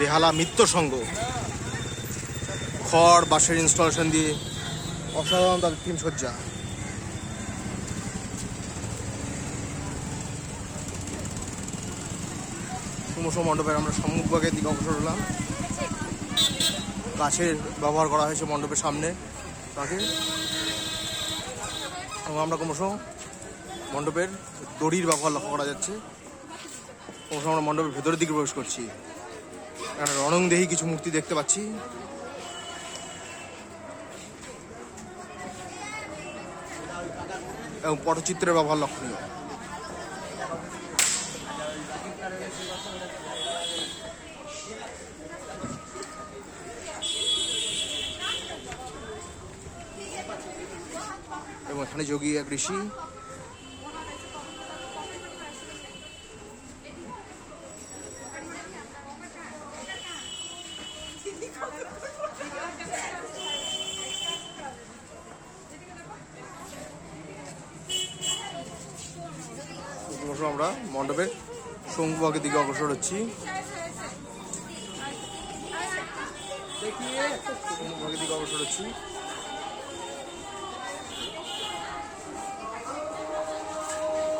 বেহালা মিত্র সংঘ। খড়, বাঁশের ইনস্টলেশন দিয়ে অসাধারণ তাদের থিম সজ্জা। ক্রমশ মণ্ডপের আমরা সম্মুখভাগের দিকে অগ্রসর হলাম। গাছের ব্যবহার করা হয়েছে মণ্ডপের সামনে। তাকে। আমরা ক্রমশ মণ্ডপের দড়ির ব্যবহার লক্ষ্য করা যাচ্ছে। ক্রমশ আমরা মণ্ডপের ভেতরের দিকে প্রবেশ করছি। রণংদেহী কিছু মূর্তি দেখতে পাচ্ছি। এবং পটচিত্রের ব্যবহার লক্ষণীয় এবং এখানে যোগী এক ঋষি। ক্রমশ আমরা, মণ্ডপের শঙ্কুবাগের দিকে অগ্রসর হচ্ছি। শঙ্কুবাগের দিকে অগ্রসর হচ্ছি।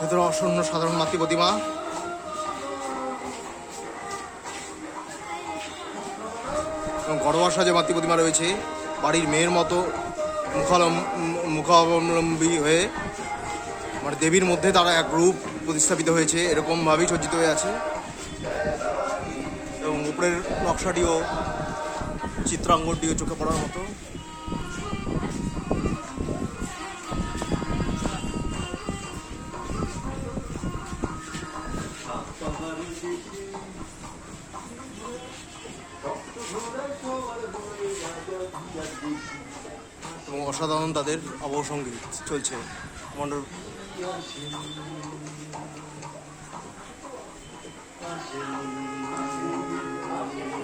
ভেতরে অসন্ন সাধারণ মাতৃ প্রতিমা। এবং ঘরোয়া সাজে মাতৃপ্রতিমা রয়েছে। বাড়ির মেয়ের মতো মুখালম মুখাবলম্বী হয়ে মানে দেবীর মধ্যে তারা এক রূপ প্রতিস্থাপিত হয়েছে, এরকমভাবেই সজ্জিত হয়ে আছে। এবং উপরের নকশাটিও, চিত্রাঙ্গনটিও চোখে পড়ার মতো। এবং অসাধারণ তাদের অবসঙ্গী চলছে। মণ্ডল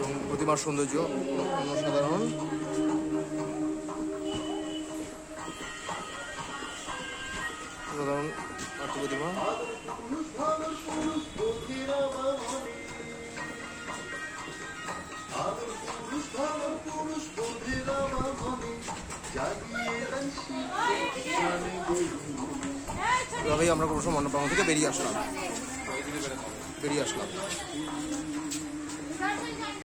এবং প্রতিমার সৌন্দর্য অসাধারণ। সাধারণ নাট্য প্রতিমা। এভাবেই আমরা কোনো সময় অন্নপ্রাঙ্গন থেকে বেরিয়ে আসলাম। বেরিয়ে আসলাম।